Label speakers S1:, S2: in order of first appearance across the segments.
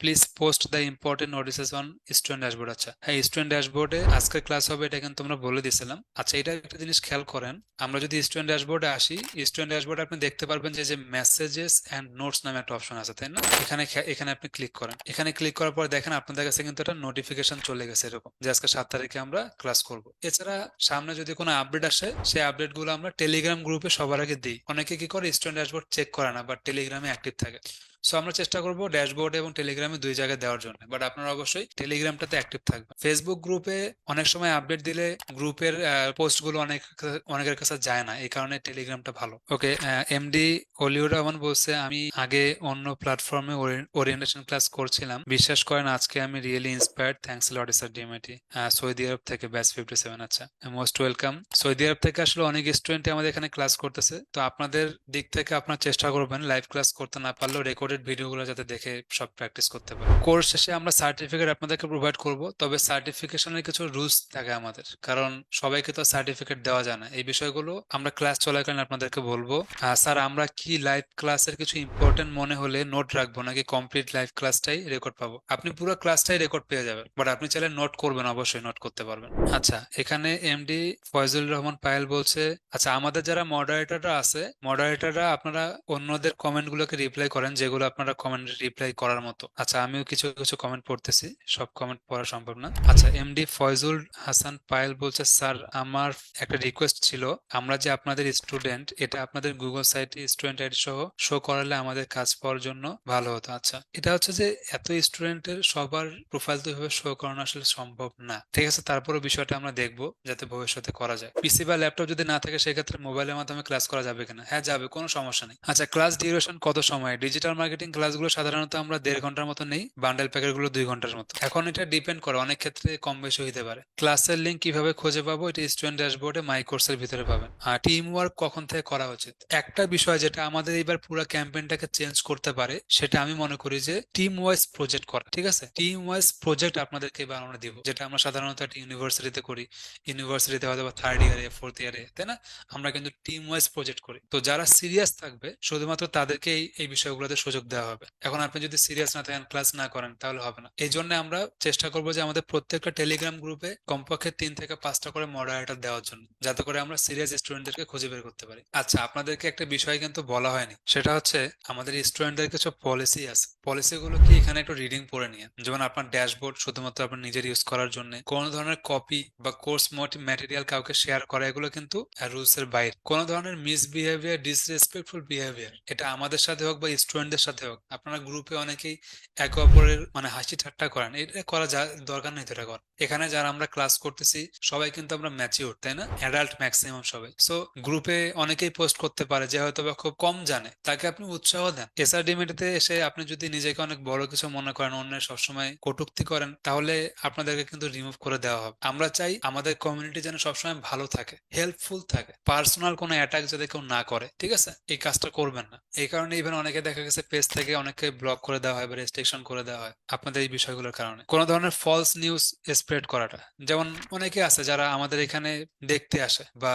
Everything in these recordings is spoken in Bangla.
S1: Please post the important notices on student dashboard আচ্ছা। হ্যাঁ স্টুডেন্ট ড্যাশবোর্ডে আজকের ক্লাস হবে, এটা কিন্তু আমরা বলে দিয়েছিলাম। আচ্ছা এটা একটা জিনিস খেয়াল করেন, আমরা যদি স্টুডেন্ট ড্যাশবোর্ডে আসি স্টুডেন্ট ড্যাশবোর্ডে আপনি দেখতে পারবেন যে যে মেসেজেস অ্যান্ড নোটস নামে একটা অপশন আছে, তাই না? এখানে এখানে আপনি ক্লিক করেন। এখানে ক্লিক করার পর দেখেন আপনাদের কাছে কিন্তু একটা নোটিফিকেশন চলে গেছে, এরকম, যে আজকে সাত তারিখে আমরা ক্লাস করব। এছাড়া সামনে যদি কোনো আপডেট আসে, সেই আপডেটগুলো আমরা টেলিগ্রাম গ্রুপে সবার আগে দিই। অনেকে কি করে স্টুডেন্ট ড্যাশবোর্ড চেক করে না বাট টেলিগ্রামে অ্যাক্টিভ থাকে। সো আমরা চেষ্টা করব ড্যাশবোর্ড এবং টেলিগ্রামে দুই জায়গায় দেওয়ার জন্য। বাট আপনারা অবশ্যই টেলিগ্রামটাতে অ্যাক্টিভ থাকবেন। ফেসবুক গ্রুপে অনেক সময় আপডেট দিলে গ্রুপের পোস্টগুলো অনেক, অনেকের কাছে যায় না। এই কারণে টেলিগ্রামটা ভালো। ওকে এমডি অলিউড রহমান বলছে, আমি আগে অন্য প্ল্যাটফর্মে ওরিয়েন্টেশন ক্লাস করছিলাম। বিশ্বাস করেন, আজকে আমি really inspired thanks lot sir DMIT Saudi Arabia থেকে ব্যাচ ফিফটি সেভেন আচ্ছা মোস্ট ওয়েলকাম সৌদি আরব থেকে আসলে অনেক স্টুডেন্ট আমাদের এখানে ক্লাস করতেছে। তো আপনাদের দিক থেকে আপনার চেষ্টা করবেন লাইভ ক্লাস করতে না পারলেও রেকর্ডেড ভিডিওগুলো যাতে দেখে সব প্র্যাকটিস করতে পারে। কোর্স শেষে আমরা সার্টিফিকেট আপনাদেরকে প্রোভাইড করব, তবে সার্টিফিকেশনের কিছু রুলস থাকে আমাদের। কারণ সবাইকে তো সার্টিফিকেট দেওয়া যায় না। এই বিষয়গুলো আমরা ক্লাস চলাকালীন আপনাদেরকে বলব। স্যার, আমরা কি লাইভ ক্লাসের কিছু ইম্পর্টেন্ট মনে হলে নোট রাখব? নাকি কমপ্লিট লাইভ ক্লাসটাই রেকর্ড পাবো? আপনি পুরো ক্লাসটাই রেকর্ড পেয়ে যাবেন। বাট আপনি চাইলে নোট করবেন, অবশ্যই নোট করতে পারবেন। আচ্ছা এখানে এমডি ফয়জুল রহমান পায়েল বলছে আচ্ছা আমাদের যারা মডারেটররা আছে মডারেটররা আপনারা অন্যদের কমেন্ট গুলোকে রিপ্লাই করেন, যেগুলো আপনারা কমেন্ট রিপ্লাই করার মতো। আচ্ছা আমিও কিছু কিছু কমেন্ট পড়তেছি। সব কমেন্ট পড়া সম্ভব না। আচ্ছা এমডি ফয়জুল হাসান পায়েল বলছে, স্যার, আমার একটা রিকোয়েস্ট ছিল। আমরা যে আপনাদের স্টুডেন্ট এটা আপনাদের গুগল সাইটে স্টুডেন্ট আইডি সহ শো করালে আমাদের কাজ পাওয়ার জন্য ভালো হতো। আচ্ছা এটা হচ্ছে যে এত স্টুডেন্টের সবার প্রোফাইল তো এভাবে শো করানো আসলে সম্ভব না। ঠিক আছে তারপরে বিষয়টা আমরা দেখব, যাতে ভবিষ্যতে করা যায়। পিসি বা ল্যাপটপ যদি না থাকে, সেক্ষেত্রে মোবাইলের মাধ্যমে ক্লাস করা যাবে কিনা? হ্যাঁ যাবে, কোনো সমস্যা নেই। আচ্ছা ক্লাস ডিউরেশন কত সময়? ডিজিটাল মার্কেটিং ক্লাসগুলো সাধারণত আমরা দেড় ঘণ্টার মতো নেই বান্ডেল প্যাকেটগুলো দুই ঘণ্টার মতো। এখন এটা ডিপেন্ড করে, অনেক ক্ষেত্রে কম বেশি হইতে পারে। ক্লাসের লিঙ্ক কীভাবে খুঁজে পাবো, এটা স্টুডেন্ট ড্যাশবোর্ডে মাই কোর্সের ভিতরে পাবেন। আর টিম ওয়ার্ক কখন থেকে করা উচিত? একটা বিষয় যেটা আমাদের এবার পুরো ক্যাম্পেইনটাকে চেঞ্জ করতে পারে, সেটা আমি মনে করি যে টিম ওয়াইজ প্রজেক্ট করা, ঠিক আছে? টিম ওয়াইজ প্রজেক্ট আপনাদেরকে এবার আমরা দিব, যেটা আমরা সাধারণত একটা ইউনিভার্সিটিতে করি। ইউনিভার্সিটিতে হয়তো বা থার্ড ইয়ারে ফোর্থ ইয়ারে তাই না? আমরা কিন্তু টিম ওয়াইজ প্রজেক্ট করি। তো যারা সিরিয়াস থাকবে, শুধুমাত্র তাদেরকে এই বিষয়গুলোতে সুযোগ দেওয়া হবে। এখন আপনি যদি সিরিয়াস না থাকেন ক্লাস না করেন, তাহলে হবে না। এই জন্য আমরা চেষ্টা করব যে আমাদের প্রত্যেকটা টেলিগ্রাম গ্রুপে কমপক্ষে তিন থেকে পাঁচটা করে মডারেটর দেওয়ার জন্য, যাতে করে আমরা সিরিয়াস স্টুডেন্টদেরকে খুঁজে বের করতে পারি। আচ্ছা আপনাদেরকে একটা বিষয় কিন্তু বলা হয়নি। সেটা হচ্ছে, আমাদের স্টুডেন্টদের কিছু পলিসি আছে। পলিসিগুলো কি? এখানে একটু রিডিং পড়ে নিয়ে যেমন আপনার ড্যাশবোর্ড শুধুমাত্র আপনার নিজের ইউজ করার জন্য, কোন ধরনের কপি বা কোর্স ম্যাটেরিয়াল কাউকে শেয়ার করা, এগুলো কিন্তু রুলস এর বাইরে। কোন ধরনের মিসবিহেভিয়ার ডিসরেসপেক্টফুল বিহেভিয়ার এটা আমাদের সাথে হোক বা স্টুডেন্টদের সাথে হোক। আপনারা গ্রুপে অনেকেই একে অপরের মানে হাসি ঠাট্টা করেন। এটা করা যা- দরকার নেই এটা করা এখানে যারা আমরা ক্লাস করতেছি, সবাই কিন্তু আমরা ম্যাচিউর তাই না? অ্যাডাল্ট ম্যাক্সিমাম সবাই। সো গ্রুপে অনেকেই পোস্ট করতে পারে যে হয়তো বা খুব কম জানে। তাকে আপনি উৎসাহ দেন। এসআরডিমিটিতে এসে আপনি যদি নিজেকে অনেক বড় কিছু মনে করেন, অন্যের সবসময় কটুক্তি করেন, তাহলে আপনাদেরকে কিন্তু রিমুভ করে দেওয়া হবে। আমরা চাই আমাদের কমিউনিটি যেন সবসময় ভালো থাকে হেল্পফুল থাকে। পার্সোনাল কোনো অ্যাটাক যাতে কেউ না করে, ঠিক আছে? এই কাজটা করবেন না। এই কারণে ইভেন অনেকে দেখা গেছে পেজ থেকে অনেকে ব্লক করে দেওয়া হয় বা রেস্ট্রিকশন করে দেওয়া হয় আপনাদের এই বিষয়গুলোর কারণে। কোনো ধরনের ফলস নিউজ স্প্রেড করাটা। যেমন অনেকে আছে যারা আমাদের এখানে দেখতে আসে বা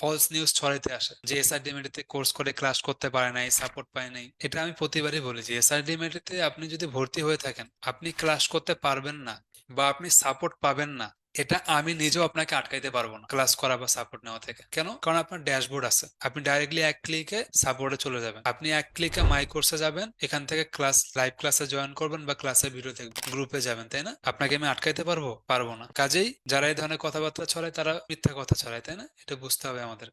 S1: ফলস নিউজ ছড়াইতে আসে যে এসআরডিএমএটিতে কোর্স করে ক্লাস করতে পারে নাই সাপোর্ট পায় নাই। এটা আমি প্রতিবারই বলি যে এসআরডিএমএটিতে আপনি যদি ভর্তি হয়ে থাকেন, আপনি ক্লাস করতে পারবেন না বা আপনি সাপোর্ট পাবেন না এটা আমি নিজেও আপনাকে আটকাইতে পারব না ক্লাস করা বা সাপোর্ট নেওয়া থেকে। কেন? কারণ আপনার ড্যাশবোর্ড আছে। আপনি ডাইরেক্টলি এক ক্লিকে সাপোর্টে চলে যাবেন। আপনি এক ক্লিকে মাই কোর্সে যাবেন, এখান থেকে ক্লাস লাইভ ক্লাসে জয়েন করবেন বা ক্লাসের ভিডিও দেখবেন গ্রুপে যাবেন, তাই না? আপনাকে আমি আটকাইতে পারব? পারব না। কাজেই যারা এই ধরনের কথাবার্তা ছড়ায়, তারা মিথ্যা কথা ছড়ায়, তাই না? এটা বুঝতে হবে আমাদের